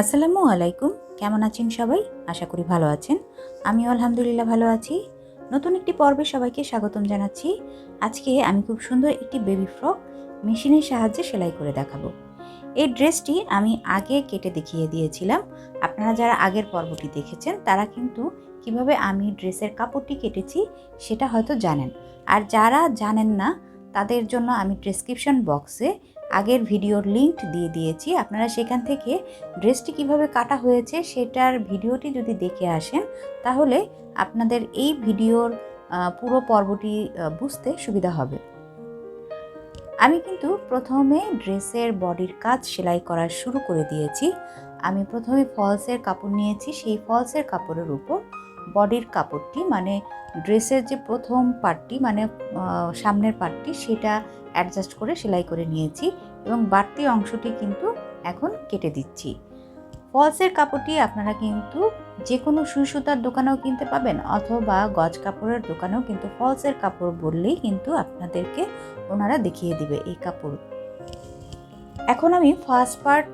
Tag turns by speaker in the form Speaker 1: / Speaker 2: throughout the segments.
Speaker 1: আসসালামু আলাইকুম। কেমন আছেন সবাই? আশা করি ভালো আছেন। আমি আলহামদুলিল্লাহ ভালো আছি। নতুন একটি পর্বে সবাইকে স্বাগতম জানাচ্ছি। আজকে আমি খুব সুন্দর একটি বেবি ফ্রক মেশিনের সাহায্যে সেলাই করে দেখাবো। এই ড্রেসটি আমি আগে কেটে দেখিয়ে দিয়েছিলাম। আপনারা যারা আগের পর্বটি দেখেছেন, তারা কিন্তু কীভাবে আমি ড্রেসের কাপড়টি কেটেছি, সেটা হয়তো জানেন। আর যারা জানেন না তাদের জন্য আমি ডেসক্রিপশন বক্সে আগের ভিডিওর লিঙ্ক দিয়ে দিয়েছি। আপনারা সেখান থেকে ড্রেসটি কীভাবে কাটা হয়েছে সেটার ভিডিওটি যদি দেখে আসেন, তাহলে আপনাদের এই ভিডিওর পুরো পর্বটি বুঝতে সুবিধা হবে। আমি কিন্তু প্রথমে ড্রেসের বডির কাজ সেলাই করা শুরু করে দিয়েছি। আমি প্রথমে ফলসের কাপড় নিয়েছি। সেই ফলসের কাপড়ের উপর বডির কাপড়টি মানে ড্রেসের যে প্রথম পার্টটি মানে সামনের পার্টটি, সেটা অ্যাডজাস্ট করে সেলাই করে নিয়েছি এবং বাড়তি অংশটি কিন্তু এখন কেটে দিচ্ছি। ফলসের কাপড়টি আপনারা কিন্তু যে কোনো সুই সুতার দোকানেও কিনতে পাবেন অথবা গজ কাপড়ের দোকানেও কিন্তু ফলসের কাপড় বললেই কিন্তু আপনাদেরকে ওনারা দেখিয়ে দিবে এই কাপড়। এখন আমি ফার্স্ট পার্ট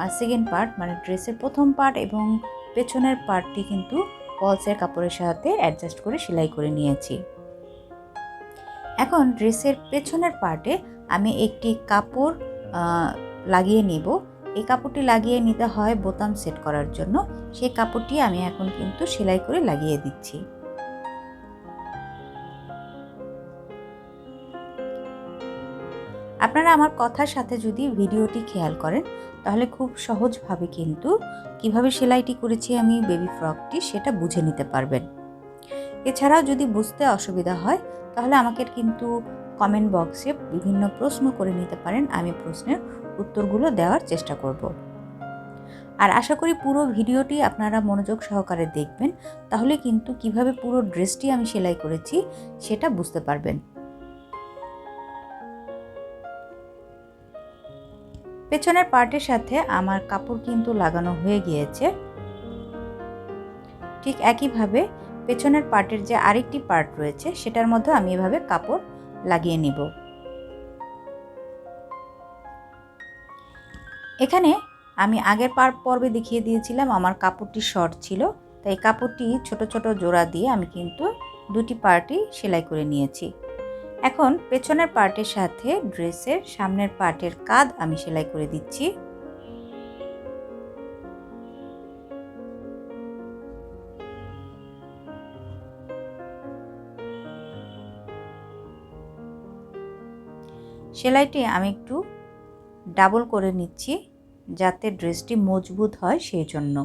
Speaker 1: আর সেকেন্ড পার্ট মানে ড্রেসের প্রথম পার্ট এবং পেছনের পার্টটি কিন্তু ফলসের কাপড়ের সাথে অ্যাডজাস্ট করে সেলাই করে নিয়েছি। এখন ড্রেসের পেছনের পার্টে আমি একটি কাপড় লাগিয়ে নেব। এই কাপড়টি লাগিয়ে নিতে হয় বোতাম সেট করার জন্য। সেই কাপড়টি আমি এখন কিন্তু সেলাই করে লাগিয়ে দিচ্ছি। আমার কথার সাথে যদি ভিডিওটি খেয়াল করেন, তাহলে খুব সহজভাবে কিন্তু কীভাবে সেলাইটি করেছি আমি বেবি ফ্রকটি সেটা বুঝে নিতে পারবেন। এছাড়াও যদি বুঝতে অসুবিধা হয়, তাহলে আমাকে কিন্তু কমেন্ট বক্সে বিভিন্ন প্রশ্ন করে নিতে পারেন, আমি প্রশ্নের উত্তরগুলো দেওয়ার চেষ্টা করব। আর আশা করি পুরো ভিডিওটি আপনারা মনোযোগ সহকারে দেখবেন, তাহলে কিন্তু কীভাবে পুরো ড্রেসটি আমি সেলাই করেছি সেটা বুঝতে পারবেন। পেছনের পার্টের সাথে আমার কাপড় কিন্তু লাগানো হয়ে গিয়েছে। ঠিক একইভাবে পেছনের পার্টের যে আরেকটি পার্ট রয়েছে, সেটার মধ্যে আমি এভাবে কাপড় লাগিয়ে নিব। এখানে আমি আগের পার, পর্বে দেখিয়ে দিয়েছিলাম, আমার কাপড়টি শর্ট ছিল, তাই কাপড়টি ছোট ছোট জোড়া দিয়ে আমি কিন্তু দুটি পার্টই সেলাই করে নিয়েছি। এখন পেছনের পার্টের সাথে ড্রেসের সামনের পার্টের কাঁধ আমি সেলাই করে দিচ্ছি। সেলাইটি আমি একটু ডাবল করে নিচ্ছি যাতে ড্রেসটি মজবুত হয় সেই জন্য।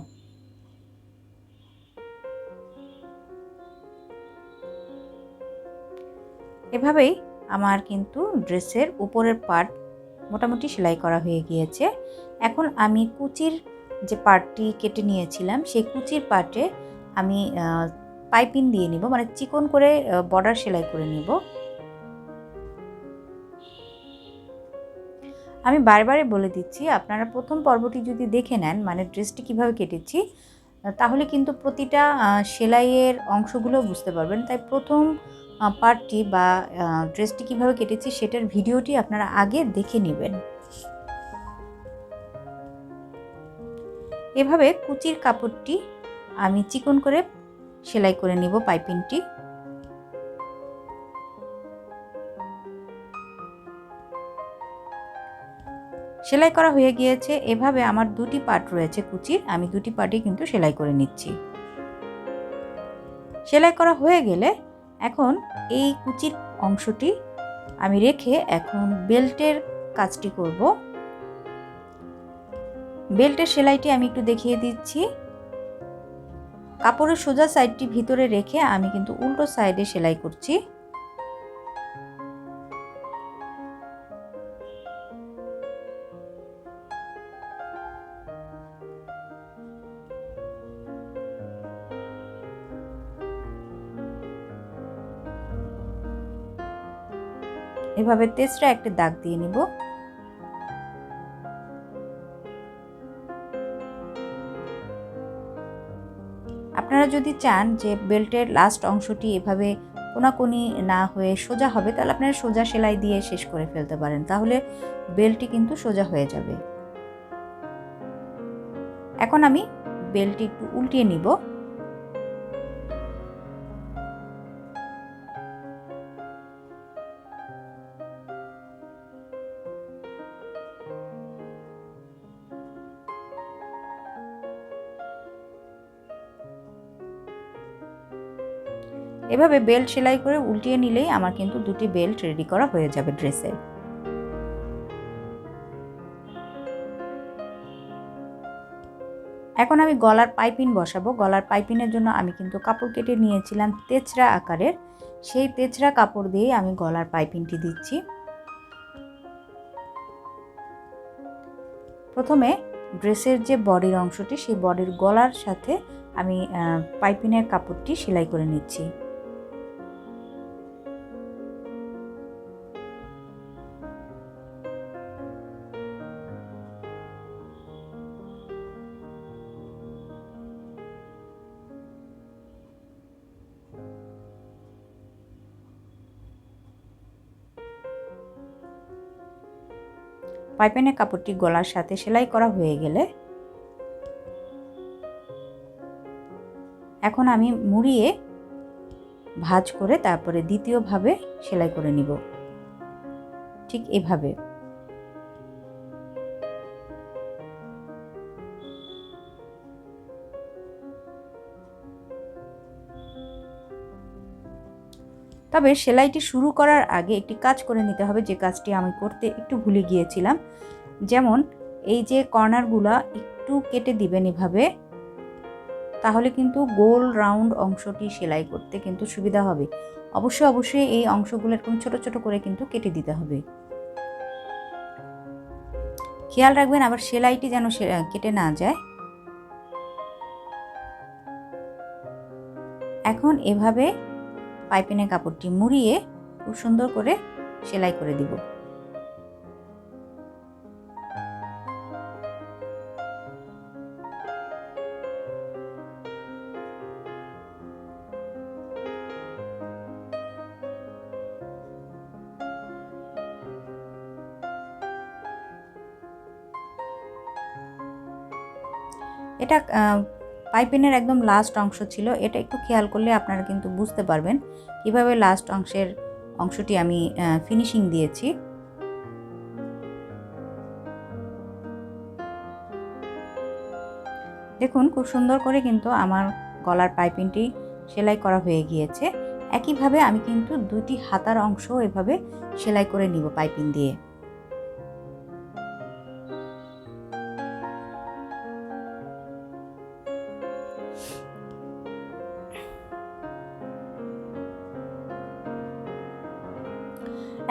Speaker 1: এভাবেই আমার কিন্তু ড্রেসের উপরের পার্ট মোটামুটি সেলাই করা হয়ে গিয়েছে। এখন আমি কুচির যে পার্টটি কেটে নিয়েছিলাম, সেই কুচির পার্টে আমি পাইপিং দিয়ে নিব মানে চিকন করে বর্ডার সেলাই করে নিব। আমি বারবারে বলে দিচ্ছি, আপনারা প্রথম পর্বটি যদি দেখে নেন মানে ড্রেসটি কীভাবে কেটেছি, তাহলে কিন্তু প্রতিটা সেলাইয়ের অংশগুলো বুঝতে পারবেন। তাই প্রথম পার্টটি বা ড্রেসটি কীভাবে কেটেছি সেটার ভিডিওটি আপনারা আগে দেখে নেবেন। এভাবে কুচির কাপড়টি আমি চিকন করে সেলাই করে নিব পাইপিংটি। সেলাই করা হয়ে গিয়েছে। এভাবে আমার দুটি পার্ট রয়েছে কুচির, আমি দুটি পার্টই কিন্তু সেলাই করে নিচ্ছি। সেলাই করা হয়ে গেলে এখন এই কুচির অংশটি আমি রেখে এখন বেল্টের কাজটি করব। বেল্টের সেলাইটি আমি একটু দেখিয়ে দিচ্ছি। কাপড়ের সোজা সাইডটি ভিতরে রেখে আমি কিন্তু উল্টো সাইডে সেলাই করছি। এভাবে তেসরা একটা দাগ দিয়ে নিব। আপনারা যদি চান যে বেল্টের লাস্ট অংশটি এভাবে কোনাকুনি না হয়ে সোজা হবে, তাহলে আপনারা সোজা সেলাই দিয়ে শেষ করে ফেলতে পারেন। তাহলে বেল্টটি কিন্তু সোজা হয়ে যাবে। এখন আমি বেলটি একটু উল্টিয়ে নিব। এভাবে বেল্ট সেলাই করে উল্টিয়ে নিলেই আমার কিন্তু দুটি বেল্ট রেডি করা হয়ে যাবে ড্রেসের এখন আমি গলার পাইপিন বসাবো। গলার পাইপিনের জন্য আমি কিন্তু কাপড় কেটে নিয়েছিলাম তেচরা আকারের। সেই তেচরা কাপড় দিয়ে আমি গলার পাইপিনটি দিচ্ছি। প্রথমে ড্রেসের যে বডির অংশটি, সেই বডির গলার সাথে আমি পাইপিনের কাপড়টি সেলাই করে নিচ্ছি। পাইপেনের কাপড়টি গলার সাথে সেলাই করা হয়ে গেলে এখন আমি মুড়িয়ে ভাজ করে তারপরে দ্বিতীয়ভাবে সেলাই করে নিব। ঠিক এভাবে। তবে সেলাইটি শুরু করার আগে একটি কাজ করে নিতে হবে, যে কাজটি আমি করতে একটু ভুলে গিয়েছিলাম। যেমন, এই যে কর্নারগুলো একটু কেটে দিবেন এভাবে, তাহলে কিন্তু গোল রাউন্ড অংশটি সেলাই করতে কিন্তু সুবিধা হবে। অবশ্যই অবশ্যই এই অংশগুলো এরকম ছোট ছোট করে কিন্তু কেটে দিতে হবে। খেয়াল রাখবেন আবার সেলাইটি যেন কেটে না যায়। এখন এভাবে পাইপিনের কাপড়টি মুড়িয়ে খুব সুন্দর করে সেলাই করে দিব। এটা পাইপিনের একদম লাস্ট অংশ ছিল। এটা একটু খেয়াল করলে আপনারা কিন্তু বুঝতে পারবেন কীভাবে লাস্ট অংশের অংশটি আমি ফিনিশিং দিয়েছি। দেখুন, খুব সুন্দর করে কিন্তু আমার গলার পাইপিংটি সেলাই করা হয়ে গিয়েছে। একইভাবে আমি কিন্তু দুটি হাতার অংশ এভাবে সেলাই করে নিব পাইপিং দিয়ে।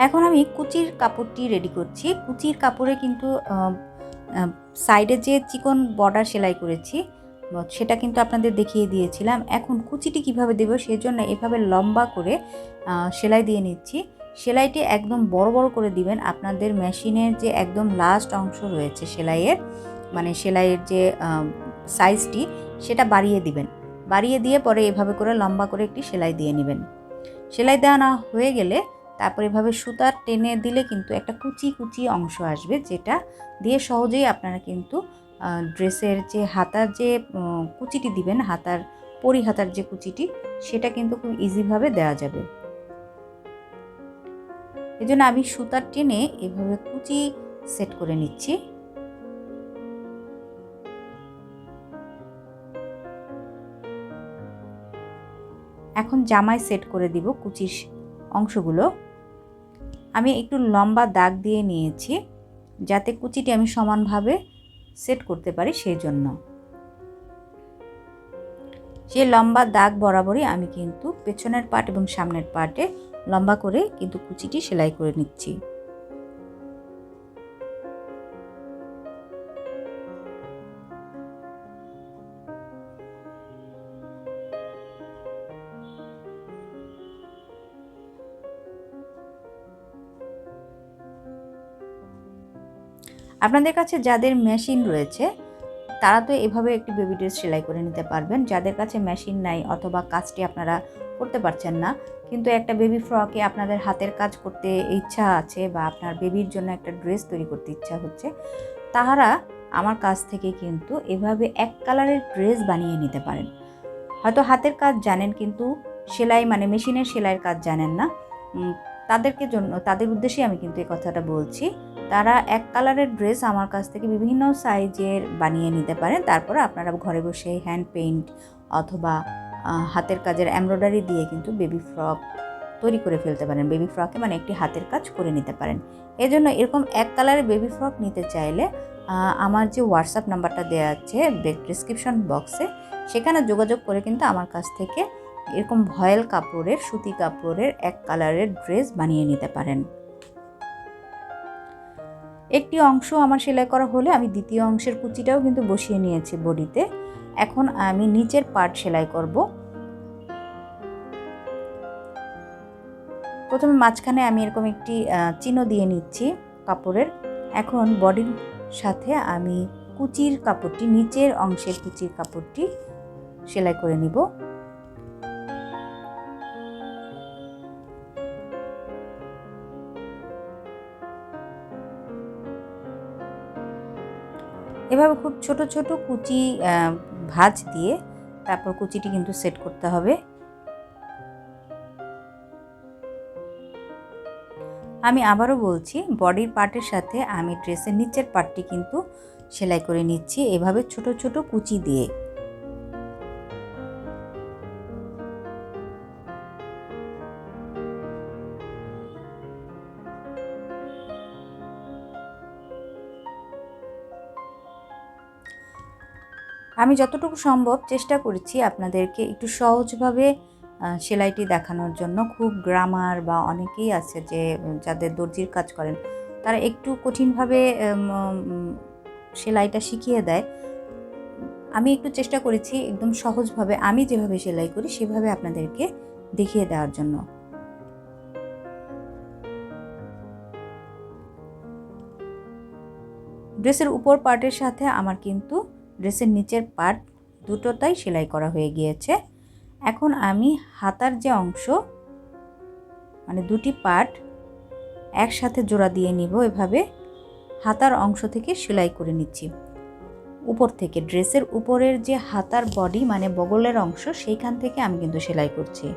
Speaker 1: এখন আমি কুচির কাপড়টি রেডি করছি। কুচির কাপড়ে কিন্তু সাইডে যে চিকন বর্ডার সেলাই করেছি, সেটা কিন্তু আপনাদের দেখিয়ে দিয়েছিলাম। এখন কুচিটি কীভাবে দেবো সেজন্য এভাবে লম্বা করে সেলাই দিয়ে নিচ্ছি। সেলাইটি একদম বড় বড় করে দিবেন। আপনাদের মেশিনের যে একদম লাস্ট অংশ রয়েছে সেলাইয়ের মানে সেলাইয়ের যে সাইজটি সেটা বাড়িয়ে দিবেন। বাড়িয়ে দিয়ে পরে এভাবে করে লম্বা করে একটি সেলাই দিয়ে নেবেন। সেলাই দেওয়া না হয়ে গেলে তারপর এভাবে সুতার টেনে দিলে কিন্তু একটা কুচি কুচি অংশ আসবে, যেটা দিয়ে সহজেই আপনারা কিন্তু ড্রেসের যে হাতার যে কুচিটি দিবেন, হাতার, পরি হাতার যে কুচিটি, সেটা কিন্তু খুব ইজিভাবে দেওয়া যাবে। এজন্য আমি সুতার টেনে এভাবে কুচি সেট করে নিচ্ছি। এখন জামায় সেট করে দিব কুচির অংশগুলো। আমি একটু লম্বা দাগ দিয়ে নিয়েছি, যাতে কুচিটি আমি সমানভাবে সেট করতে পারি সেই জন্য সে লম্বা দাগ বরাবরই আমি কিন্তু পেছনের পার্ট এবং সামনের পার্টে লম্বা করে কিন্তু কুচিটি সেলাই করে নিচ্ছি। আপনাদের কাছে যাদের মেশিন রয়েছে, তারা তো এভাবে একটি বেবি ড্রেস সেলাই করে নিতে পারবেন। যাদের কাছে মেশিন নাই অথবা কাজটি আপনারা করতে পারছেন না, কিন্তু একটা বেবি ফ্রকে আপনাদের হাতের কাজ করতে ইচ্ছা আছে বা আপনার বেবির জন্য একটা ড্রেস তৈরি করতে ইচ্ছা হচ্ছে, তাহারা আমার কাছ থেকে কিন্তু এভাবে এক কালারের ড্রেস বানিয়ে নিতে পারেন। হয়তো হাতের কাজ জানেন কিন্তু সেলাই মানে মেশিনের সেলাইয়ের কাজ জানেন না। তাদেরকে জন্য, তাদের উদ্দেশ্যে আমি কিন্তু এই কথাটা বলছি। তারা এক কালারের ড্রেস আমার কাছ থেকে বিভিন্ন সাইজের বানিয়ে নিতে পারেন। তারপরে আপনারা ঘরে বসে হ্যান্ড পেইন্ট অথবা হাতের কাজের এমব্রয়ডারি দিয়ে কিন্তু বেবি ফ্রক তৈরি করে ফেলতে পারেন। বেবি ফ্রকে মানে একটি হাতের কাজ করে নিতে পারেন। এজন্য এরকম এক কালারের বেবি ফ্রক নিতে চাইলে আমার যে হোয়াটসঅ্যাপ নাম্বারটা দেওয়া আছে ডিসক্রিপশন বক্সে সেখানে যোগাযোগ করে কিন্তু আমার কাছ থেকে এরকম ভয়েল কাপড়ের, সুতি কাপড়ের এক কালারের ড্রেস বানিয়ে নিতে পারেন। একটি অংশ আমার সেলাই করা হলে আমি দ্বিতীয় অংশের কুচিটাও কিন্তু বসিয়ে নিয়েছি বডিতে। এখন আমি নিচের পার্ট সেলাই করব। প্রথমে মাঝখানে আমি এরকম একটি চিহ্ন দিয়ে নিচ্ছি কাপড়ের। এখন বডির সাথে আমি কুচির কাপড়টি, নিচের অংশের কুচির কাপড়টি সেলাই করে নিব। এভাবে খুব ছোট ছোট কুচি ভাজ দিয়ে তারপর কুচিটি কিন্তু সেট করতে হবে। আমি আবারও বলছি, বডির পার্টের সাথে আমি ড্রেসের নিচের পার্টটি কিন্তু সেলাই করে নিচ্ছি। এভাবে ছোট ছোট কুচি দিয়ে। আমি যতটুকু সম্ভব চেষ্টা করেছি আপনাদেরকে একটু সহজভাবে সেলাইটি দেখানোর জন্য। খুব গ্রামার বা অনেকেই আছে যে, যাদের দর্জির কাজ করেন, তারা একটু কঠিনভাবে সেলাইটা শিখিয়ে দেয়। আমি একটু চেষ্টা করেছি একদম সহজভাবে, আমি যেভাবে সেলাই করি সেভাবে আপনাদেরকে দেখিয়ে দেওয়ার জন্য। ড্রেসের উপর পার্টের সাথে আমার কিন্তু ড্রেসের নিচের পার্ট দুটোটাই সেলাই করা হয়ে গিয়েছে। এখন আমি হাতার যে অংশ মানে দুটি পার্ট একসাথে জোড়া দিয়ে নিব এভাবে। হাতার অংশ থেকে সেলাই করে নিচ্ছি। উপর থেকে, ড্রেসের উপরের যে হাতার বডি মানে বগলের অংশ, সেইখান থেকে আমি কিন্তু সেলাই করছি।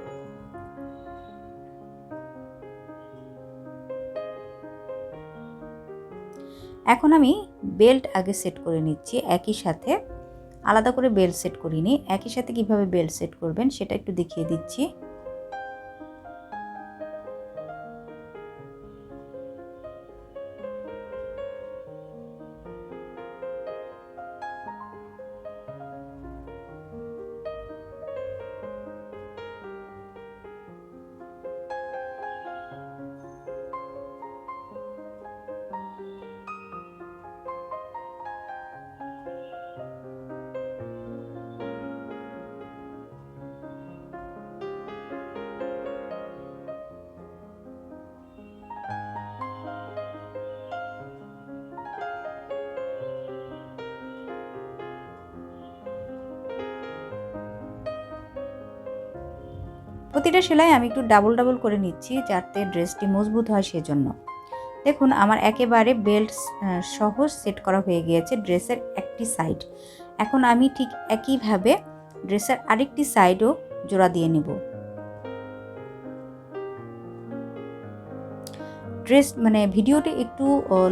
Speaker 1: এখন আমি বেল্ট আগে সেট করে নিচ্ছি, একই সাথে আলাদা করে বেল্ট সেট করিনি। একই সাথে কীভাবে বেল্ট সেট করবেন সেটা একটু দেখিয়ে দিচ্ছি। প্রতিটা সেলাই আমি একটু ডাবল ডাবল করে নিচ্ছি যাতে ড্রেসটি মজবুত হয় সেজন্য। দেখুন, আমার একেবারে বেল্ট সহজ সেট করা হয়ে গিয়েছে ড্রেসের একটি সাইড এখন আমি ঠিক একইভাবে ড্রেসের আরেকটি সাইডও জোড়া দিয়ে নেব। ড্রেস মানে ভিডিওটি একটু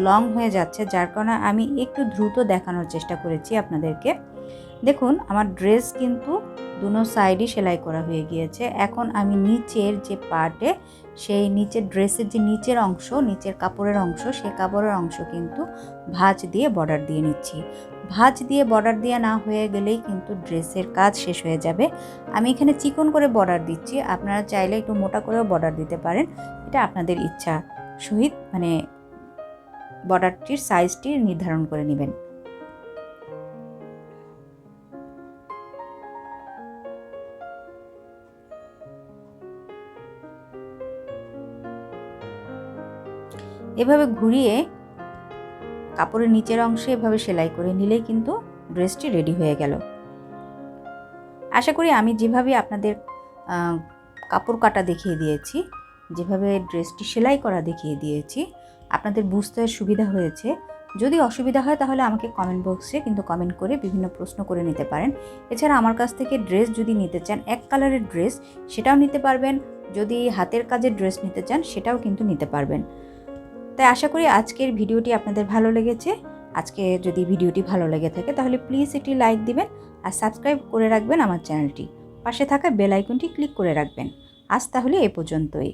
Speaker 1: লং হয়ে যাচ্ছে, যার কারণে আমি একটু দ্রুত দেখানোর চেষ্টা করেছি আপনাদেরকে। দেখুন, আমার ড্রেস কিন্তু দুনো সাইডই সেলাই করা হয়ে গিয়েছে। এখন আমি নিচের যে পার্টে সেই নিচের ড্রেসের যে নিচের অংশ, নিচের কাপড়ের অংশ, সেই কাপড়ের অংশ কিন্তু ভাঁজ দিয়ে বর্ডার দিয়ে নিচ্ছি। ভাঁজ দিয়ে বর্ডার দিয়ে না হয়ে গেলেই কিন্তু ড্রেসের কাজ শেষ হয়ে যাবে। আমি এখানে চিকন করে বর্ডার দিচ্ছি। আপনারা চাইলে একটু মোটা করেও বর্ডার দিতে পারেন। এটা আপনাদের ইচ্ছা। সহিত মানে বর্ডারটির সাইজটি নির্ধারণ করে নেবেন। এভাবে ঘুরিয়ে কাপড়ের নিচের অংশে এভাবে সেলাই করে নিলেই কিন্তু ড্রেসটি রেডি হয়ে গেল। আশা করি আমি যেভাবে আপনাদের কাপড় কাটা দেখিয়ে দিয়েছি, যেভাবে ড্রেসটি সেলাই করা দেখিয়ে দিয়েছি, আপনাদের বুঝতে সুবিধা হয়েছে। যদি অসুবিধা হয় তাহলে আমাকে কমেন্ট বক্সে কিন্তু কমেন্ট করে বিভিন্ন প্রশ্ন করে নিতে পারেন। এছাড়া আমার কাছ থেকে ড্রেস যদি নিতে চান, এক কালারের ড্রেস সেটাও নিতে পারবেন। যদি হাতের কাজের ড্রেস নিতে চান, সেটাও কিন্তু নিতে পারবেন। তাই আশা করি আজকের ভিডিওটি আপনাদের ভালো লেগেছে। আজকে যদি ভিডিওটি ভালো লেগে থাকে তাহলে প্লিজ একটি লাইক দিবেন আর সাবস্ক্রাইব করে রাখবেন আমার চ্যানেলটি। পাশে থাকা বেল আইকনটি ক্লিক করে রাখবেন। আজ তাহলে এ পর্যন্তই।